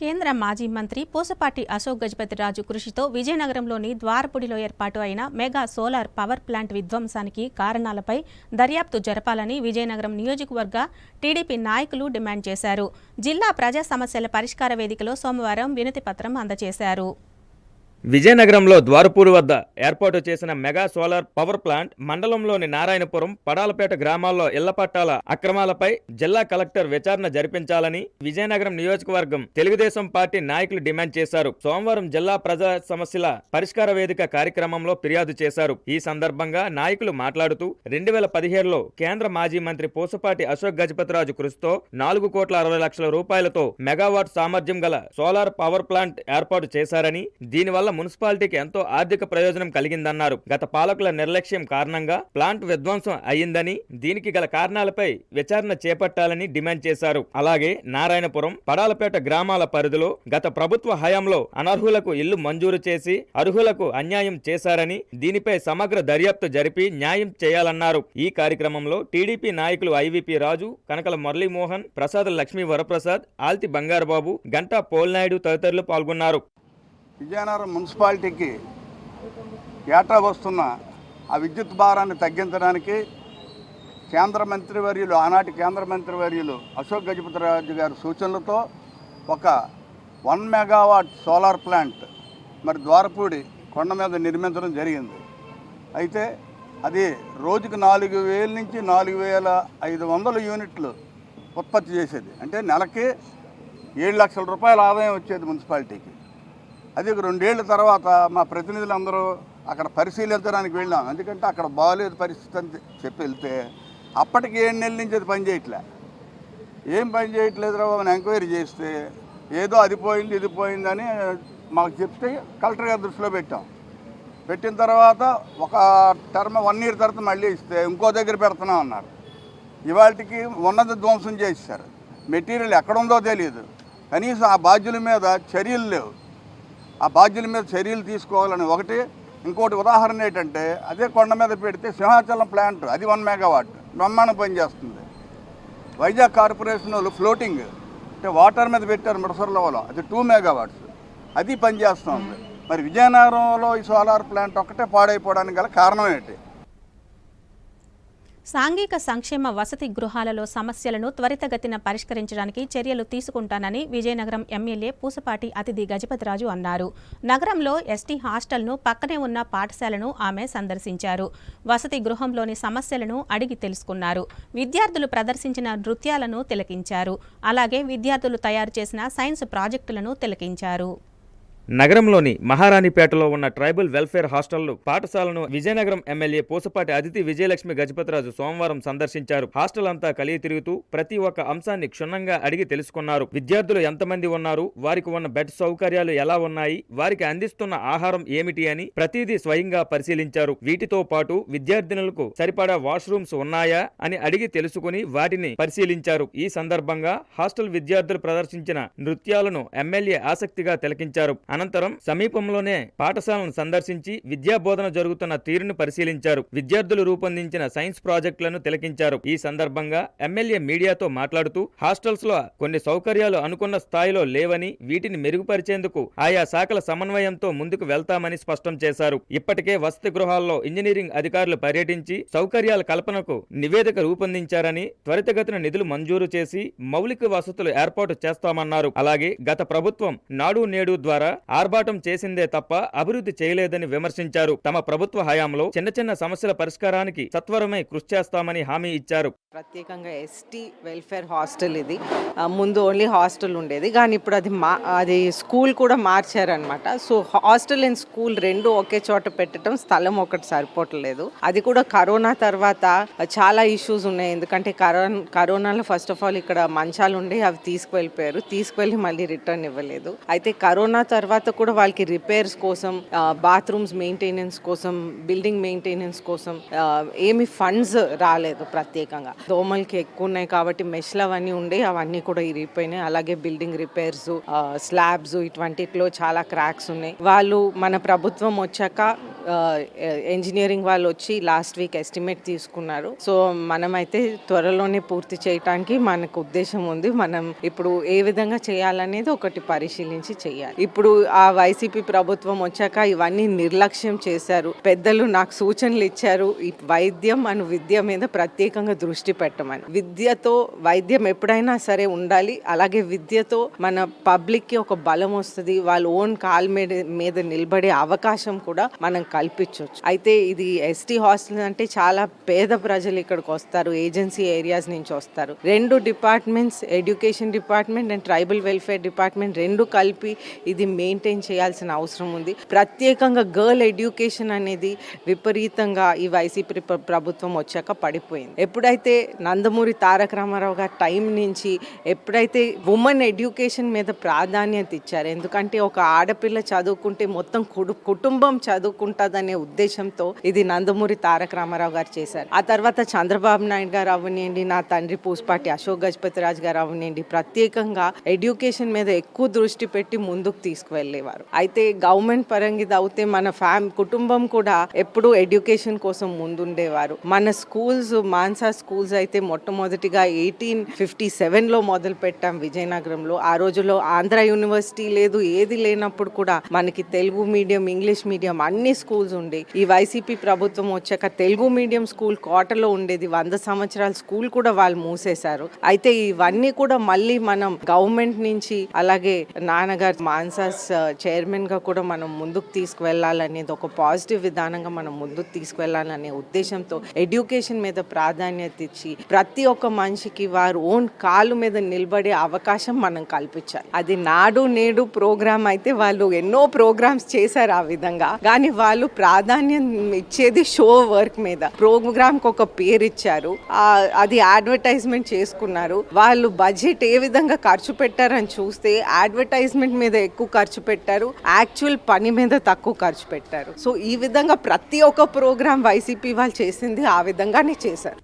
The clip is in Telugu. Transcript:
కేంద్ర మాజీ మంత్రి పూసపాటి అశోక్ గజపతిరాజు కృషితో విజయనగరంలోని ద్వారపుడిలో ఏర్పాటు అయిన మెగా సోలార్ పవర్ ప్లాంట్ విధ్వంసానికి కారణాలపై దర్యాప్తు జరపాలని విజయనగరం నియోజకవర్గ టీడీపీ నాయకులు డిమాండ్ చేశారు. జిల్లా ప్రజా సమస్యల పరిష్కార వేదికలో సోమవారం వినతిపత్రం అందజేశారు. విజయనగరంలో ద్వారపూర్ వద్ద ఏర్పాటు చేసిన మెగా సోలార్ పవర్ ప్లాంట్ మండలంలోని నారాయణపురం పడాలపేట గ్రామాల్లో ఇళ్ళ పట్టాల అక్రమాలపై జిల్లా కలెక్టర్ విచారణ జరిపించాలని విజయనగరం నియోజకవర్గం తెలుగుదేశం పార్టీ నాయకులు డిమాండ్ చేశారు. సోమవారం జిల్లా ప్రజా సమస్యల పరిష్కార వేదిక కార్యక్రమంలో ఫిర్యాదు చేశారు. ఈ సందర్భంగా నాయకులు మాట్లాడుతూ రెండు వేల పదిహేడులో కేంద్ర మాజీ మంత్రి పూసపాటి అశోక్ గజపతిరాజు కృషితో నాలుగు కోట్ల అరవై లక్షల రూపాయలతో మెగావాట్ సామర్థ్యం గల సోలార్ పవర్ ప్లాంట్ ఏర్పాటు చేశారని దీనివల్ల మున్సిపాలిటీకి ఎంతో ఆర్థిక ప్రయోజనం కలిగిందన్నారు. గత పాలకుల నిర్లక్ష్యం కారణంగా ప్లాంట్ విధ్వంసం అయ్యిందని దీనికి గల కారణాలపై విచారణ చేపట్టాలని డిమాండ్ చేశారు. అలాగే నారాయణపురం పడాలపేట గ్రామాల పరిధిలో గత ప్రభుత్వ హయాంలో అనర్హులకు ఇల్లు మంజూరు చేసి అర్హులకు అన్యాయం చేశారని దీనిపై సమగ్ర దర్యాప్తు జరిపి న్యాయం చేయాలన్నారు. ఈ కార్యక్రమంలో టీడీపీ నాయకులు ఐవీపీ రాజు కనకల మురళీమోహన్ ప్రసాద్ లక్ష్మీ వరప్రసాద్ ఆల్తి బంగారబాబు గంటా పోల్నాయుడు తదితరులు పాల్గొన్నారు. విజయనగరం మున్సిపాలిటీకి ఏటా వస్తున్న ఆ విద్యుత్ భారాన్ని తగ్గించడానికి కేంద్ర మంత్రివర్యులు ఆనాటి కేంద్ర మంత్రివర్యులు అశోక్ గజపతిరాజు గారి సూచనలతో ఒక వన్ మెగావాట్ సోలార్ ప్లాంట్ మరి ద్వారపూడి కొండ మీద నిర్మించడం జరిగింది. అయితే అది రోజుకు నాలుగు వేల నుంచి నాలుగు వేల ఐదు వందల యూనిట్లు ఉత్పత్తి చేసేది. అంటే నెలకి ఏడు లక్షల రూపాయల ఆదాయం వచ్చేది మున్సిపాలిటీకి. అది ఒక రెండేళ్ళ తర్వాత మా ప్రతినిధులందరూ అక్కడ పరిశీలించడానికి వెళ్ళాం. ఎందుకంటే అక్కడ బాగాలేదు పరిస్థితి అని చెప్పి వెళ్తే అప్పటికి ఏడు నెలల నుంచి అది పని చేయట్లే. ఏం పని చేయట్లేదు రా అని ఎంక్వైరీ చేస్తే ఏదో అది పోయింది ఇది పోయిందని మాకు చెప్తే కలెక్టర్ గారి దృష్టిలో పెట్టాం. పెట్టిన తర్వాత ఒక టర్మ్ వన్ ఇయర్ తర్వాత మళ్ళీ ఇస్తే ఇంకో దగ్గర పెడుతున్నాం అన్నారు. ఇవాళకి ఉన్నది ధ్వంసం చేశారు. మెటీరియల్ ఎక్కడుందో తెలియదు కనీసం ఆ బాధ్యుల మీద చర్యలు లేవు. ఆ బాధ్యుల మీద చర్యలు తీసుకోవాలని ఒకటి. ఇంకోటి ఉదాహరణ ఏంటంటే అదే కొండ మీద పెడితే సింహాచలం ప్లాంట్ అది వన్ మెగావాట్ బ్రహ్మాండం పనిచేస్తుంది వైజాగ్ కార్పొరేషన్ వాళ్ళు ఫ్లోటింగ్ అంటే వాటర్ మీద పెట్టారు మిడసర్లలో అది టూ మెగావాట్స్. అది పనిచేస్తుంది మరి విజయనగరంలో ఈ సోలార్ ప్లాంట్ ఒక్కటే పాడైపోవడానికి గల కారణం ఏంటి? సాంఘిక సంక్షేమ వసతి గృహాలలో సమస్యలను త్వరితగతిన పరిష్కరించడానికి చర్యలు తీసుకుంటానని విజయనగరం ఎమ్మెల్యే పూసపాటి అతిథి గజపతిరాజు అన్నారు. నగరంలో ఎస్టీ హాస్టల్ను పక్కనే ఉన్న పాఠశాలను ఆమె సందర్శించారు. వసతి గృహంలోని సమస్యలను అడిగి తెలుసుకున్నారు. విద్యార్థులు ప్రదర్శించిన నృత్యాలను తిలకించారు. అలాగే విద్యార్థులు తయారు చేసిన సైన్స్ ప్రాజెక్టులను తిలకించారు. నగరంలోని మహారాణిపేటలో ఉన్న ట్రైబల్ వెల్ఫేర్ హాస్టళ్ళు పాఠశాలను విజయనగరం ఎమ్మెల్యే పూసపాటి అతిథి విజయలక్ష్మి గజపతిరాజు సోమవారం సందర్శించారు. హాస్టల్ అంతా కలిగి తిరుగుతూ ప్రతి ఒక్క అంశాన్ని క్షుణ్ణంగా అడిగి తెలుసుకున్నారు. విద్యార్థులు ఎంతమంది ఉన్నారు? వారికి ఉన్న బెడ్ సౌకర్యాలు ఎలా ఉన్నాయి? వారికి అందిస్తున్న ఆహారం ఏమిటి అని ప్రతిదీ స్వయంగా పరిశీలించారు. వీటితో పాటు విద్యార్థినులకు సరిపడా వాష్రూమ్స్ ఉన్నాయా అని అడిగి తెలుసుకుని వాటిని పరిశీలించారు. ఈ సందర్భంగా హాస్టల్ విద్యార్థులు ప్రదర్శించిన నృత్యాలను ఎమ్మెల్యే ఆసక్తిగా తిలకించారు. అనంతరం సమీపంలోనే పాఠశాలను సందర్శించి విద్యాబోధన జరుగుతున్న తీరును పరిశీలించారు. విద్యార్థులు రూపొందించిన సైన్స్ ప్రాజెక్టులను తిలకించారు. ఈ సందర్భంగా ఎమ్మెల్యే మీడియాతో మాట్లాడుతూ హాస్టల్స్లో కొన్ని సౌకర్యాలు అనుకున్న స్థాయిలో లేవని వీటిని మెరుగుపరిచేందుకు ఆయా శాఖల సమన్వయంతో ముందుకు వెళ్తామని స్పష్టం చేశారు. ఇప్పటికే వసతి గృహాల్లో ఇంజనీరింగ్ అధికారులు పర్యటించి సౌకర్యాల కల్పనకు నివేదిక రూపొందించారని త్వరితగతిన నిధులు మంజూరు చేసి మౌలిక వసతులు ఏర్పాటు చేస్తామన్నారు. అలాగే గత ప్రభుత్వం నాడు నేడు ద్వారా ఆర్భాటం చేసిందే తప్ప అభివృద్ధి చేయలేదని విమర్శించారు. తమ ప్రభుత్వ హయాంలో చిన్న చిన్న సమస్యల పరిష్కారానికి సత్వరమే కృషి చేస్తామని హామీ ఇచ్చారు. ప్రత్యేకంగా ఎస్టీ వెల్ఫేర్ హాస్టల్ ఇది. ముందు ఓన్లీ హాస్టల్ ఉండేది. కానీ ఇప్పుడు అది మా అది స్కూల్ కూడా మార్చారనమాట సో హాస్టల్ అండ్ స్కూల్ రెండు ఒకే చోట పెట్టడం స్థలం ఒకటి సరిపోవట్లేదు. అది కూడా కరోనా తర్వాత చాలా ఇష్యూస్ ఉన్నాయి. ఎందుకంటే కరోనా కరోనాలో ఫస్ట్ ఆఫ్ ఆల్ ఇక్కడ మంచాలు ఉండి అవి తీసుకువెళ్ళిపోయారు. తీసుకువెళ్ళి మళ్ళీ రిటర్న్ ఇవ్వలేదు. అయితే కరోనా తర్వాత తర్వాత కూడా వాళ్ళకి రిపేర్స్ కోసం బాత్రూమ్స్ మెయింటెనెన్స్ కోసం బిల్డింగ్ మెయింటెనెన్స్ కోసం ఏమి ఫండ్స్ రాలేదు ప్రత్యేకంగా. దోమలకి ఎక్కువ ఉన్నాయి కాబట్టి మెష్లు అవన్నీ ఉండే అవన్నీ కూడా ఇరిగిపోయినాయి. అలాగే బిల్డింగ్ రిపేర్స్ స్లాబ్స్ ఇటువంటిలో చాలా క్రాక్స్ ఉన్నాయి. వాళ్ళు మన ప్రభుత్వం వచ్చాక ఇంజనీరింగ్ వాళ్ళు వచ్చి లాస్ట్ వీక్ ఎస్టిమేట్ తీసుకున్నారు. సో మనమైతే త్వరలోనే పూర్తి చేయటానికి మనకు ఉద్దేశం ఉంది. మనం ఇప్పుడు ఏ విధంగా చేయాలనేది ఒకటి పరిశీలించి చేయాలి. ఇప్పుడు ఆ వైసీపీ ప్రభుత్వం వచ్చాక ఇవన్నీ నిర్లక్ష్యం చేశారు. పెద్దలు నాకు సూచనలు ఇచ్చారు. ఈ వైద్యం అను విద్య మీద ప్రత్యేకంగా దృష్టి పెట్టమని. విద్యతో వైద్యం ఎప్పుడైనా సరే ఉండాలి. అలాగే విద్యతో మన పబ్లిక్కి ఒక బలం వస్తుంది. వాళ్ళ ఓన్ కాల్ మీద మీద నిలబడే అవకాశం కూడా మనం కల్పించవచ్చు అయితే ఇది ఎస్టీ హాస్టల్ అంటే చాలా పేద ప్రజలు ఇక్కడికి వస్తారు ఏజెన్సీ ఏరియాస్ నుంచి వస్తారు. రెండు departments education department and tribal welfare department రెండు కలిపి ఇది మెయింటైన్ చేయాల్సిన అవసరం ఉంది. ప్రత్యేకంగా గర్ల్ ఎడ్యుకేషన్ అనేది విపరీతంగా ఈ వైసీపీ ప్రభుత్వం వచ్చాక పడిపోయింది. ఎప్పుడైతే నందమూరి తారక రామారావు గారి టైం నుంచి ఎప్పుడైతే ఉమెన్ ఎడ్యుకేషన్ మీద ప్రాధాన్యత ఇచ్చారు ఎందుకంటే ఒక ఆడపిల్ల చదువుకుంటే మొత్తం కుడు- కుటుంబం ఉంటుందనే ఉద్దేశంతో ఇది నందమూరి తారక రామారావు గారు చేశారు. ఆ తర్వాత చంద్రబాబు నాయుడు గారు అవ్వనియండి నా తండ్రి పూసపాటి అశోక్ గజపతి రాజు గారు అవ్వనియండి ప్రత్యేకంగా ఎడ్యుకేషన్ మీద ఎక్కువ దృష్టి పెట్టి ముందుకు తీసుకువెళ్ళేవారు. అయితే గవర్నమెంట్ పరంగా ఇది అవుతే మన ఫ్యామ్ కుటుంబం కూడా ఎప్పుడూ ఎడ్యుకేషన్ కోసం ముందుండేవారు. మన స్కూల్స్ మాన్సా స్కూల్స్ అయితే మొట్టమొదటిగా ఎయిటీన్ ఫిఫ్టీ సెవెన్లో మొదలు పెట్టాం విజయనగరంలో. ఆ రోజుల్లో ఆంధ్ర యూనివర్సిటీ లేదు ఏది లేనప్పుడు కూడా మనకి తెలుగు మీడియం ఇంగ్లీష్ మీడియం అన్ని స్కూల్ స్కూల్స్ ఉండే. ఈ వైసీపీ ప్రభుత్వం వచ్చాక తెలుగు మీడియం స్కూల్ కోటలో ఉండేది. వంద సంవత్సరాల స్కూల్ కూడా వాళ్ళు మూసేశారు. అయితే ఇవన్నీ కూడా మళ్ళీ మనం గవర్నమెంట్ నుంచి అలాగే నాన్నగారు మాన్సాస్ చైర్మన్గా కూడా మనం ముందుకు తీసుకువెళ్ళాలనేది ఒక పాజిటివ్ విధానంగా మనం ముందుకు తీసుకువెళ్ళాలనే ఉద్దేశంతో ఎడ్యుకేషన్ మీద ప్రాధాన్యత ఇచ్చి ప్రతి ఒక్క మనిషికి వారు ఓన్ కాలు మీద నిలబడే అవకాశం మనం కల్పించాలి. అది నాడు నేడు ప్రోగ్రామ్ అయితే వాళ్ళు ఎన్నో ప్రోగ్రామ్స్ చేశారు ఆ విధంగా. కానీ వాళ్ళు ప్రాధాన్యం ఇచ్చేది షో వర్క్ మీద. ప్రోగ్రామ్కి ఒక పేరు ఇచ్చారు. అది అడ్వర్టైజ్మెంట్ చేసుకున్నారు. వాళ్ళు బడ్జెట్ ఏ విధంగా ఖర్చు పెట్టారని చూస్తే అడ్వర్టైజ్మెంట్ మీద ఎక్కువ ఖర్చు పెట్టారు. యాక్చువల్ పని మీద తక్కువ ఖర్చు పెట్టారు. సో ఈ విధంగా ప్రతి ఒక్క ప్రోగ్రామ్ వైసీపీ వాళ్ళు చేసింది ఆ విధంగానే చేశారు.